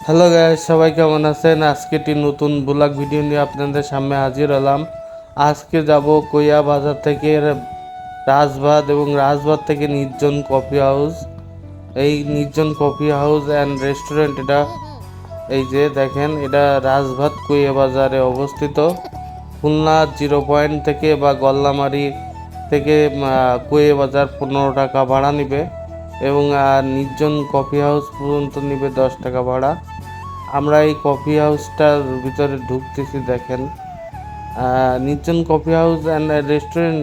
Hello guys সবাই কেমন আছেন? আজকে একটি নতুন ব্লগ ভিডিও নিয়ে আপনাদের সামনে হাজির হলাম। আজকে যাব কইয়া বাজার থেকে রাজভাত এবং রাজভাত থেকে নির্জন কফি হাউস এই নির্জন কফি হাউস অ্যান্ড রেস্টুরেন্ট এটা। এই যে দেখেন, এটা রাজভাত কইয়া বাজারে অবস্থিত। খুলনা জিরো পয়েন্ট থেকে বা গল্লামারি থেকে কুয়ে বাজার পনেরো টাকা ভাড়া নিবে। এবং, আর নির্জন কফি হাউস পর্যন্ত নিবে দশ টাকা ভাড়া। আমরা এই কফি হাউসটার ভিতরে ঢুকতেছি, দেখেন। নির্জন কফি হাউস অ্যান্ড রেস্টুরেন্ট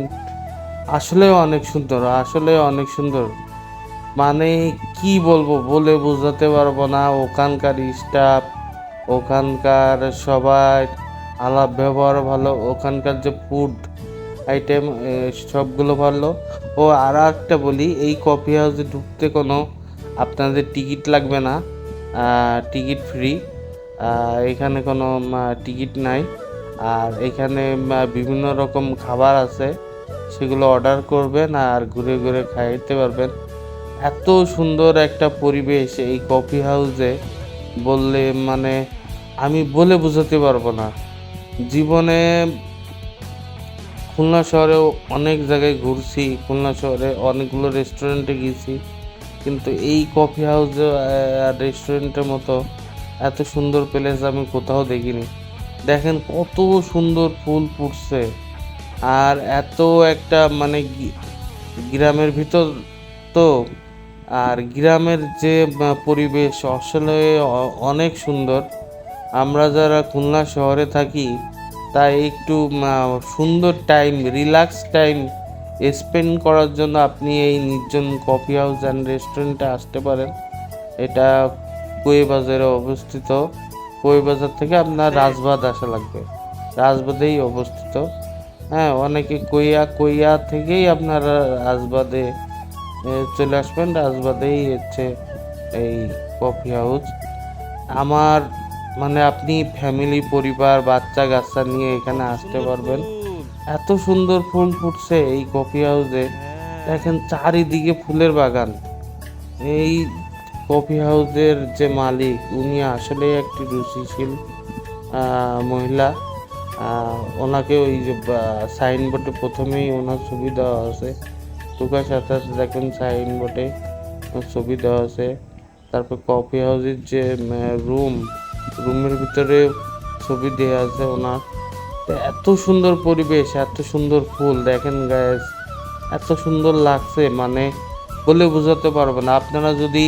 আসলেও অনেক সুন্দর আসলে অনেক সুন্দর। মানে কি বলব, বলে বোঝাতে পারব না। ওখানকার স্টাফ ওখানকার সবাই আলাপ ব্যবহার ভালো, ওখানকার যে ফুড আইটেম সবগুলো ভালো। ও আর একটা বলি, এই কফি হাউসে ঢুকতে কোনো আপনাদের টিকিট লাগবে না টিকিট ফ্রি এখানে কোনো টিকিট নাই। আর এখানে বিভিন্ন রকম খাবার আছে, সেগুলো অর্ডার করবেন আর ঘুরে ঘুরে খাইতে পারবেন। এত সুন্দর একটা পরিবেশ এই কফি হাউসে বললে মানে আমি বলে বোঝাতে পারব না। জীবনে খুলনা শহরেও অনেক জায়গায় ঘুরছি, খুলনা শহরে অনেকগুলো রেস্টুরেন্টে গেছি। কিন্তু এই কফি হাউস আর রেস্টুরেন্টের মতো এত সুন্দর প্লেস আমি কোথাও দেখিনি। দেখেন কত সুন্দর ফুল ফুটছে। আর এত একটা মানে গ্রামের ভিতর তো, আর গ্রামের যে পরিবেশ আসলে অনেক সুন্দর। আমরা যারা খুলনা শহরে থাকি তাই একটু সুন্দর টাইম রিল্যাক্স টাইম স্পেন্ড করার জন্য আপনি এই নির্জন কফি হাউস অ্যান্ড রেস্টুরেন্টে আসতে পারেন। এটা কুয়ে বাজারে অবস্থিত? কুয়ে বাজার থেকে আপনার রাজবাদ আসা লাগবে। রাজবাদেই অবস্থিত। হ্যাঁ অনেকে কইয়া কইয়া থেকেই আপনার রাজবাদে চলে আসবেন। রাজবাদেই হচ্ছে এই কফি হাউস আমার মানে আপনি ফ্যামিলি পরিবার, বাচ্চা, কাচ্চা নিয়ে এখানে আসতে পারবেন। এত সুন্দর ফুল ফুটছে এই কফি হাউসে দেখেন চারিদিকে ফুলের বাগান। এই কফি হাউসের যে মালিক, উনি আসলে একটি রুচিশীল মহিলা। ওনাকে ওই যে সাইনবোর্ডে প্রথমেই ওনার ছবি দেওয়া আছে সাথে সাথে দেখুন সাইনবোর্ডে ছবি দেওয়া আছে তারপর কফি হাউসের যে রুম রুমের ভিতরে ছবি দেওয়া আছে ওনার। এত সুন্দর পরিবেশ, এত সুন্দর ফুল, দেখেন গ্যাস এত সুন্দর লাগছে মানে বলে বোঝাতে পারব না। আপনারা যদি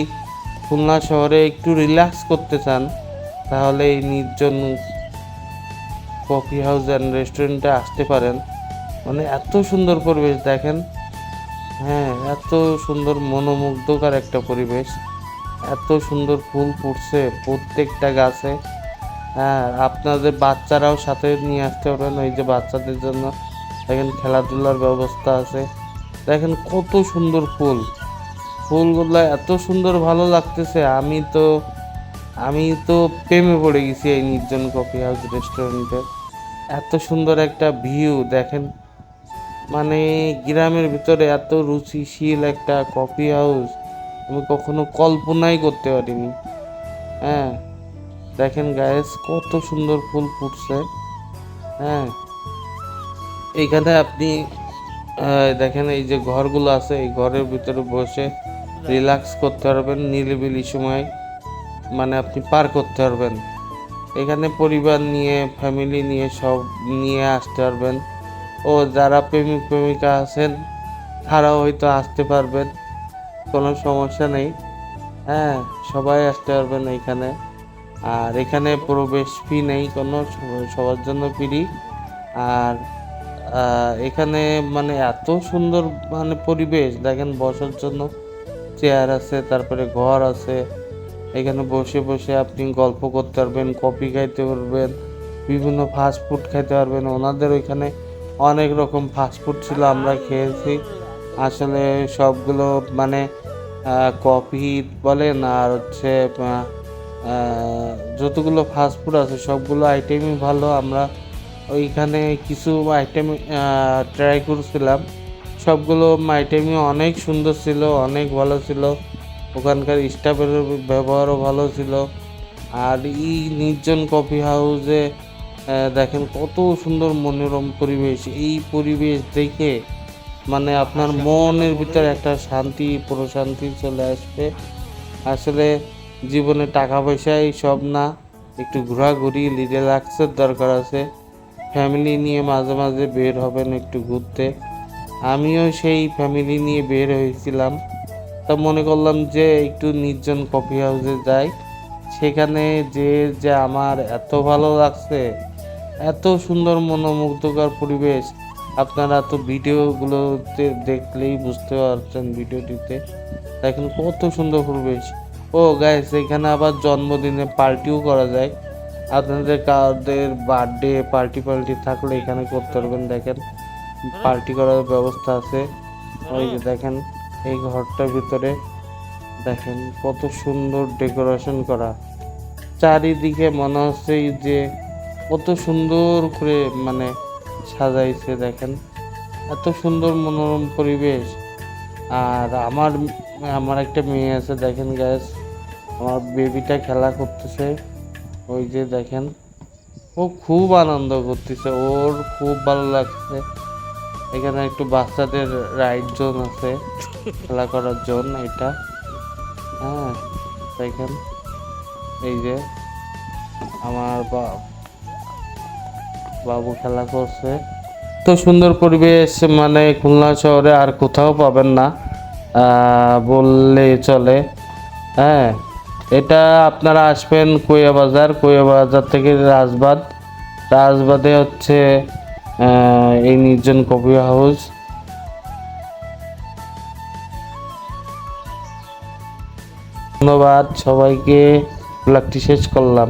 খুলনা শহরে একটু রিল্যাক্স করতে চান, তাহলে এই নির্জন কফি হাউস অ্যান্ড রেস্টুরেন্টে আসতে পারেন। মানে এত সুন্দর পরিবেশ, দেখেন। হ্যাঁ এত সুন্দর, মনোমুগ্ধকর একটা পরিবেশ। এত সুন্দর ফুল ফুটছে প্রত্যেকটা গাছে। হ্যাঁ আপনাদের বাচ্চারাও সাথে নিয়ে আসতে পারবেন ওই যে বাচ্চাদের জন্য। দেখেন খেলাধুলার ব্যবস্থা আছে। দেখেন কত সুন্দর ফুল। ফুলগুলো এত সুন্দর ভালো লাগতেছে। আমি তো আমি তো প্রেমে পড়ে গেছি এই নির্জন কফি হাউস রেস্টুরেন্টে। এত সুন্দর একটা ভিউ, দেখেন। মানে গ্রামের ভিতরে এত রুচিশীল একটা কফি হাউস। আমি কখনো কল্পনাই করতে পারিনি। হ্যাঁ দেখেন গায়েস কত সুন্দর ফুল ফুটছে। হ্যাঁ এইখানে আপনি দেখেন এই যে ঘরগুলো আছে, এই ঘরের ভিতরে বসে রিল্যাক্স করতে পারবেন, নিরিবিলি সময় মানে আপনি পার করতে পারবেন। এখানে পরিবার নিয়ে ফ্যামিলি নিয়ে, সব নিয়ে আসতে পারবেন। ও যারা প্রেমিক প্রেমিকা আছেন, তারাও হয়তো আসতে পারবেন। কোনো সমস্যা নেই। হ্যাঁ সবাই আসতে পারবেন এখানে। আর এখানে প্রবেশ ফি নেই, কোনো সবার জন্য ফ্রি আর এখানে মানে এত সুন্দর মানে পরিবেশ। দেখেন বসার জন্য চেয়ার আছে, তারপরে ঘর আছে। এখানে বসে বসে আপনি গল্প করতে পারবেন, কফি খাইতে পারবেন, বিভিন্ন ফাস্ট ফুড খাইতে পারবেন। ওনাদের ওইখানে অনেক রকম ফাস্ট ফুড ছিল, আমরা খেয়েছি। আসলে সবগুলো মানে কফি বলেন আর হচ্ছে যতগুলো ফাস্টফুড আছে, সবগুলো আইটেমই ভালো। আমরা ওইখানে কিছু আইটেম ট্রাই করছিলাম। সবগুলো আইটেমই অনেক সুন্দর ছিল, অনেক ভালো ছিল। ওখানকার স্টাফের ব্যবহারও ভালো ছিল। আর এই নির্জন কফি হাউসে দেখেন কত সুন্দর মনোরম পরিবেশ। এই পরিবেশ দেখে মানে আপনার মনের ভিতরে একটা শান্তি প্রশান্তি চলে আসবে। আসলে জীবনে টাকা পয়সাই সব না একটু ঘোরাঘুরি রিল্যাক্সের দরকার আছে। ফ্যামিলি নিয়ে মাঝে মাঝে বের হবেন একটু ঘুরতে। আমিও সেই ফ্যামিলি নিয়ে বের হয়েছিলাম। তা মনে করলাম যে একটু নির্জন কফি হাউসে যাই। সেখানে যে যে আমার এত ভালো লাগছে এত সুন্দর মনোমুগ্ধকর পরিবেশ আপনারা তো ভিডিওগুলোতে দেখলেই বুঝতে পারছেন ভিডিওটিতে। দেখেন কত সুন্দর পরিবেশ ও গাইস এখানে আবার জন্মদিনে পার্টিও করা যায়। আপনাদের কাদের বার্থডে পার্টি পার্টি থাকলে এখানে করতে পারবেন, দেখেন। পার্টি করার ব্যবস্থা আছে। ওই যে দেখেন, এই ঘরটার ভিতরে দেখেন কত সুন্দর ডেকোরেশন করা। চারিদিকে মনে হচ্ছে যে কত সুন্দর করে মানে সাজাইছে দেখেন। এত সুন্দর মনোরম পরিবেশ। আর আমার আমার একটা মেয়ে আছে দেখেন গ্যাস আমার বেবিটা খেলা করতেছে। ওই যে দেখেন, ও খুব আনন্দ করতেছে, ওর খুব ভালো লাগছে। এখানে একটু বাচ্চাদের রাইড জোন আছে, খেলা করার জোন এটা। হ্যাঁ দেখেন, এই যে আমার বাবু খেলা করছে। তো সুন্দর পরিবেশ মানে খুলনা শহরে আর কোথাও পাবেন না। বললে চলে। হ্যাঁ এটা আপনারা আসবেন কুয়া বাজার বাজার থেকে রাজবাদ রাজবাদে হচ্ছে এই নির্জন কফি হাউস। ধন্যবাদ সবাইকে। ব্লগটি শেষ করলাম।